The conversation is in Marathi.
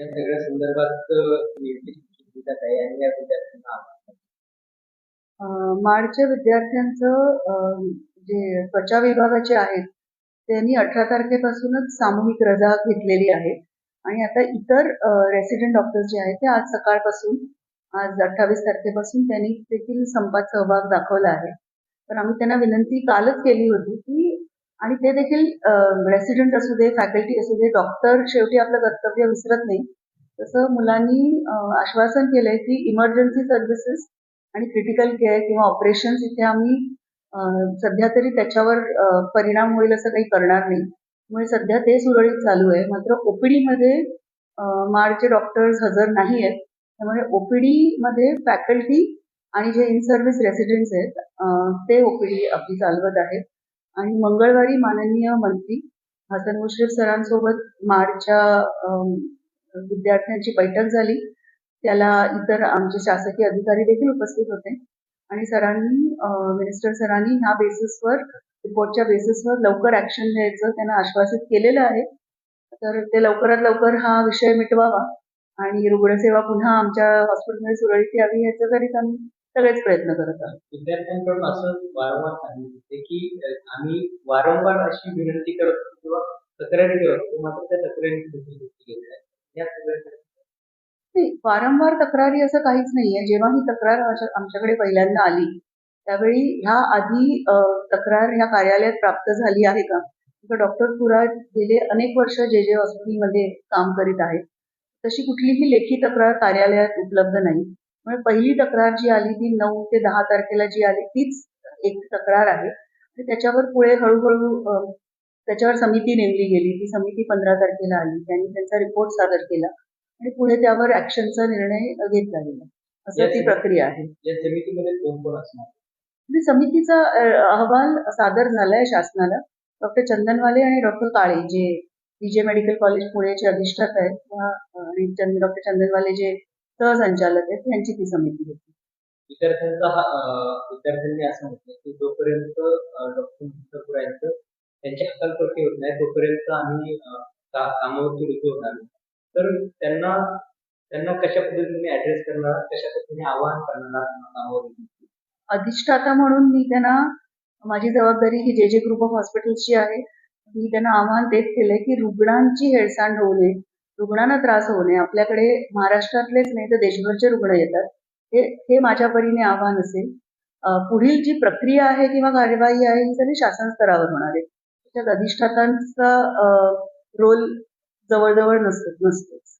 या सगळ्या संदर्भात आणि या विद्यार्थ्यांना माडच्या विद्यार्थ्यांचं जे त्वचा विभागाचे आहेत त्यांनी अठरा तारखेपासूनच सामूहिक रजा घेतलेली आहे. आणि आता इतर रेसिडेंट डॉक्टर्स जे आहेत ते आज सकाळपासून आज अठ्ठावीस तारखेपासून त्यांनी देखील संपात सहभाग दाखवला आहे. तर आम्ही त्यांना विनंती कालच केली होती की आणि ते देखील रेसिडेंट असू दे फॅकल्टी असू दे डॉक्टर शेवटी आपलं कर्तव्य विसरत नाही. तसं मुलांनी आश्वासन केलंय की इमर्जन्सी सर्व्हिसेस आणि क्रिटिकल केअर किंवा ऑपरेशन्स इथे आम्ही सध्या तरी त्याच्यावर परिणाम होईल असं काही करणार नाही. त्यामुळे सध्या ते सुरळीत चालू आहे. मात्र ओपीडी मध्ये डॉक्टर्स हजर नाही आहेत. त्यामुळे ओपीडी मध्ये फॅकल्टी आणि जे इन सर्व्हिस रेसिडेंट्स आहेत ते ओपीडी आपली चालवत आहेत. आणि मंगळवारी माननीय मंत्री हसन मुश्रीफ सरांसोबत मार्चच्या विद्यार्थ्यांची बैठक झाली. त्याला इतर आमचे शासकीय अधिकारी देखील उपस्थित होते. आणि सरांनी मिनिस्टर सरांनी ह्या बेसिसवर रिपोर्टच्या बेसिसवर लवकर ऍक्शन घ्यायचं त्यांना आश्वासित केलेलं आहे. तर ते लवकरात लवकर हा विषय मिटवावा. आणि रुग्णसेवा पुन्हा आमच्या हॉस्पिटलमध्ये सुरळीत यावी याच्याकरीच आम्ही सगळेच प्रयत्न करत आहोत. विद्यार्थ्यांकडून असं वारंवार सांगितलं होते की आम्ही वारंवार अशी विनंती करत होतो किंवा तक्रारी करत होतो मात्र त्या तक्रारीची घेत आहे या सगळ्या नाही वारंवार तक्रारी असं काहीच नाहीये जेव्हा ही तक्रार आमच्या- आमच्याकडे पहिल्यांदा आली त्यावेळी ह्या आधी तक्रार ह्या कार्यालयात प्राप्त झाली आहे का? तर डॉक्टर पुराट गेले अनेक वर्ष जे जे हॉस्पिटलमध्ये काम करीत आहेत. तशी कुठलीही लेखी तक्रार कार्यालयात उपलब्ध नाही. म्हणजे पहिली तक्रार जी आली ती नऊ ते दहा तारखेला जी आली तीच एक तक्रार आहे. आणि त्याच्यावर पुढे हळूहळू त्याच्यावर समिती नेमली गेली. ती समिती पंधरा तारखेला आली. त्यांनी त्यांचा रिपोर्ट सादर केला. आणि पुढे त्यावर ऍक्शनचा निर्णय घेतला गेला. असं ती प्रक्रिया आहे. या समितीमध्ये कोण कोण असणार? आणि समितीचा अहवाल सादर झालाय शासनाला. डॉक्टर चंदनवाले आणि डॉक्टर काळे जे विजय मेडिकल कॉलेज पुणेचे अधिष्ठाता आहेत आणि डॉक्टर चंदनवाले जे सहसंचालक आहेत यांची ती समिती होती विद्यार्थ्यांचा हा विद्यार्थ्यांनी असं म्हटलं की जोपर्यंत डॉक्टर मुस्तफर यांचं त्यांच्या हकालपट्टी होत नाही तोपर्यंत आम्ही कामावरती रुजू होणार. तर त्यांना त्यांना कशा पद्धतीने ऍड्रेस करणार कशा पद्धतीने आवाहन करणार कामावर? अधिष्ठाता म्हणून मी त्यांना माझी जबाबदारी ही जे जे ग्रुप ऑफ हॉस्पिटल्सची आहे मी त्यांना आव्हान तेच केलंय की रुग्णांची हेळसांड होऊ नये रुग्णांना त्रास होऊ नये. आपल्याकडे महाराष्ट्रातलेच नाही तर देशभरचे रुग्ण येतात. हे हे माझ्या परीने आव्हान असेल. पुढील जी प्रक्रिया आहे किंवा कार्यवाही आहे ही सगळी शासन स्तरावर होणार आहे. त्याच्यात अधिष्ठातांचा रोल जवळजवळ नसतो नसतोच.